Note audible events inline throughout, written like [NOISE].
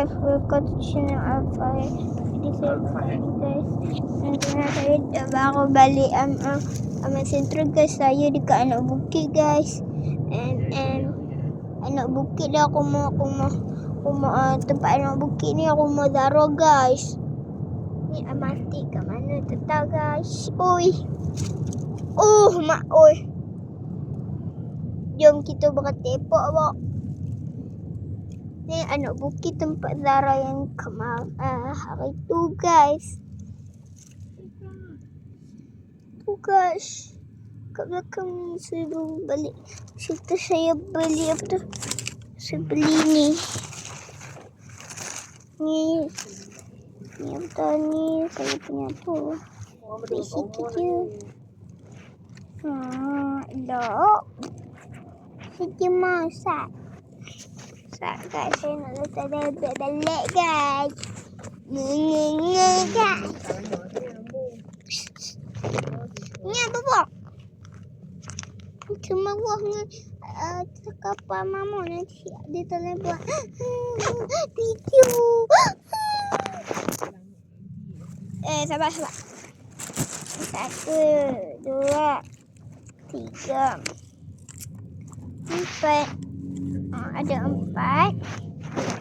guys, channel. Jadi saya buka ni guys. Nanti saya dah baru balik um, um, um, sentro guys. Saya dekat anak bukit guys. And, and anak bukit dah mau aku mau uh, tempat anak bukit ni aku mau Zara guys. Ni amati kat mana tahu guys. Oi. Oh mak oi. Jom kita bertepok bak. Ni anak bukit tempat Zara yang kemar uh, hari tu guys. Tu guys. Kat belakang ni saya baru balik. Situ saya beli apa tu? Saya beli ni. Ni. Ni apa tu ni? Saya punya tu. Beli sikit je. Hmm, elok. Sikit masak. Masak guys. Saya nak letak bebek balik guys. Nge-nge-nge guys. Ni apa buah? Cuma buah ni uh, kapal mama nanti dia telah buat. [GASPS] [GASPS] Eh, sabar, sabar. Satu, dua, tiga, empat. Oh, ada empat.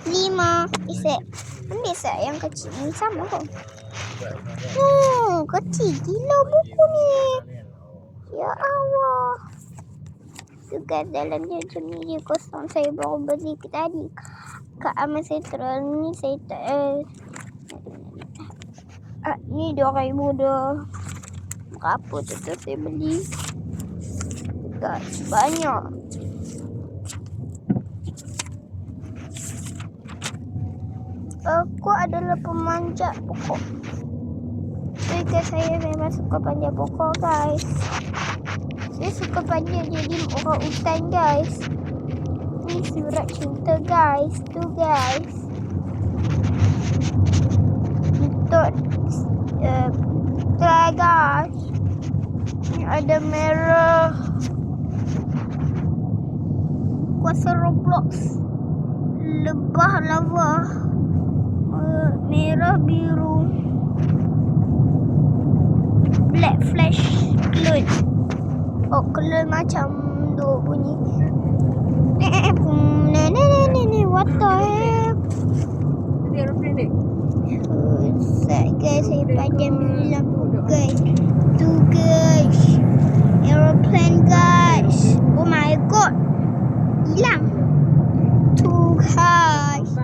Lima. Isek. Ambil set yang kecil ni sama kok. Oh, kecil gila buku ni. Ya Allah. Juga dalam macam ni dia kosong. Saya baru beli tadi. Kat Amal Central ni saya tak... Eh, ah, ni dua ribu dah. Berapa tu saya beli. Guys, banyak. Aku adalah pemanjat pokok. Guys, saya memang suka panjat pokok guys. Saya suka panjat jadi orang hutan guys. Ni surat cinta guys. Tu guys. Untuk uh, guys. Ni ada merah. Kuasa Roblox. Lebah lava. Eh, merah biru. Black flash clone oh clone macam dua bunyi. [LAUGHS] Ne ne ne ne ne what the saya guys saya padam lampu guys. Tu guys. Aeroplane guys. Oh my god. Hilang. Tu guys